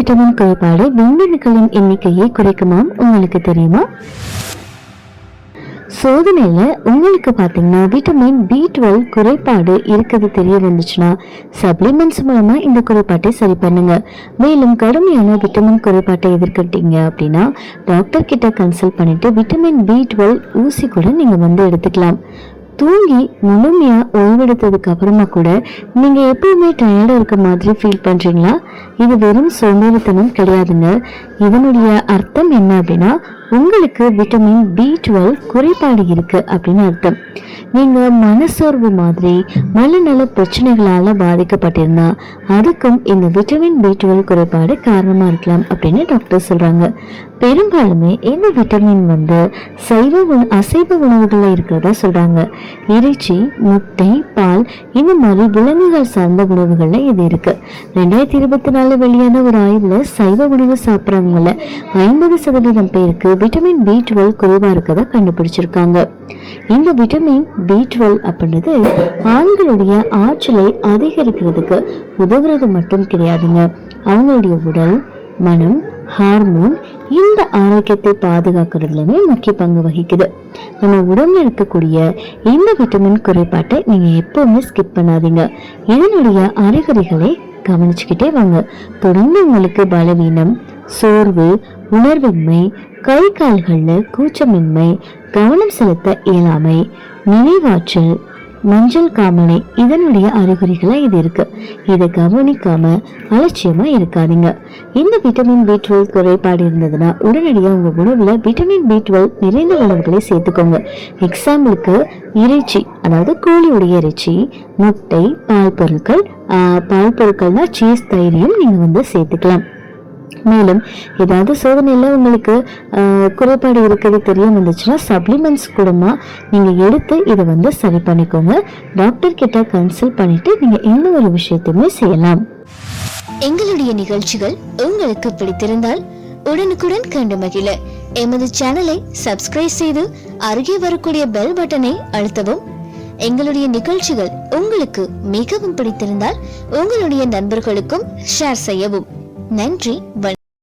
Vitamin குறைபாடு விந்தணுக்களின் எண்ணிக்கையை குறைக்குமாம் உங்களுக்கு தெரியுமா? சோதனையில் உங்களுக்கு பார்த்தீங்கன்னா விட்டமின் பி டுவெல் குறைபாடு இருக்கிறது தெரிய வந்துச்சுன்னா சப்ளிமெண்ட்ஸ் மூலமாக இந்த குறைபாட்டை சரி பண்ணுங்க. மேலும் கடுமையான விட்டமின் குறைபாட்டை எதிர்க்கிட்டீங்க அப்படின்னா டாக்டர் கிட்ட கன்சல்ட் பண்ணிட்டு விட்டமின் பி டுவெல் ஊசி கூட நீங்கள் வந்து எடுத்துக்கலாம். தூங்கி முழுமையா ஓய்வெடுத்ததுக்கு அப்புறமா கூட நீங்க எப்பவுமே டயர்டாக இருக்க மாதிரி ஃபீல் பண்றீங்களா? இது வெறும் சோம்பேறித்தனம் கிடையாதுங்க. இதனுடைய அர்த்தம் என்ன அப்படின்னா உங்களுக்கு விட்டமின் பி டுவெல் குறைபாடு இருக்கு அப்படின்னு அர்த்தம். நீங்க மனசோர்வு மாதிரி மனநல பிரச்சனைகளால பாதிக்கப்பட்டிருந்தா அதுக்கும் இந்த விட்டமின் பி டுவெல் குறைபாடு காரணமா இருக்கலாம் அப்படின்னு டாக்டர் சொல்றாங்க. பெரும்பாலுமே இந்த விட்டமின் வந்து சைவ உண அசைவ உணவுகளில் இருக்கிறதா சொல்கிறாங்க இறைச்சி முட்டை பால் இந்த மாதிரி விலங்குகள் சார்ந்த உணவுகள்ல இது இருக்கு. ரெண்டாயிரத்தி இருபத்தி நாலு வெளியான ஒரு ஆய்வில் சைவ உணவு சாப்பிட்றவங்கள ஐம்பது சதவீதம் பேருக்கு விட்டமின் பி டுவெல் குறைவா இருக்கதா கண்டுபிடிச்சிருக்காங்க. இந்த விட்டமின் பி டுவெல் அப்படின்றது ஆண்களுடைய ஆற்றலை அதிகரிக்கிறதுக்கு உதவுறது மட்டும் கிடையாதுங்க. அவங்களுடைய உடல் மனம் ஹார்மோன் இந்த ஆரோக்கியத்தை பாதுகாக்கிறதுலமே முக்கிய பங்கு வகிக்குது. நம்ம உடம்புல இருக்கக்கூடிய இந்த விட்டமின் குறைபாட்டை நீங்க எப்பவுமே ஸ்கிப் பண்ணாதீங்க. இதனுடைய அறிகுறிகளை கவனிச்சுக்கிட்டே வாங்க. தொடர்ந்து உங்களுக்கு பலவீனம் சோர்வு உணர்வின்மை கை கால்களில் கூச்சமின்மை கவனம் செலுத்த இயலாமை நினைவாற்றல் மஞ்சள் காமனை இதனுடைய அறிகுறிகளா இது இருக்கு. இதை கவனிக்காம அலட்சியமா இருக்காதீங்க. இந்த விட்டமின் பி டுவெல் குறைபாடு இருந்ததுன்னா உடனடியாக உங்க உணவுல விட்டமின் பி டுவெல் நிறைந்த உணவுகளை சேர்த்துக்கோங்க. எக்ஸாம்பிளுக்கு இறைச்சி அதாவது கோழியுடைய இறைச்சி முட்டை பால் பொருட்கள் பால் பொருட்கள்னா சீஸ் தைரியம் நீங்க வந்து சேர்த்துக்கலாம். மேலும் ஏதாவது சோதனையில் உங்களுக்கு குறைபாடு இருக்கிறது தெரிய வந்துச்சுன்னா சப்ளிமெண்ட்ஸ் கூடமா நீங்கள் எடுத்து இதை வந்து சரி பண்ணிக்கோங்க. டாக்டர் கிட்ட கன்சல்ட் பண்ணிட்டு நீங்கள் எந்த ஒரு விஷயத்தையுமே செய்யலாம். எங்களுடைய நிகழ்ச்சிகள் உங்களுக்கு பிடித்திருந்தால் உடனுக்குடன் கண்டு மகிழ. எமது சேனலை சப்ஸ்கிரைப் செய்து அருகே வரக்கூடிய பெல் பட்டனை அழுத்தவும். எங்களுடைய நிகழ்ச்சிகள் உங்களுக்கு மிகவும் பிடித்திருந்தால் உங்களுடைய நண்பர்களுக்கும் ஷேர் செய்யவும். நன்றி வணக்கம்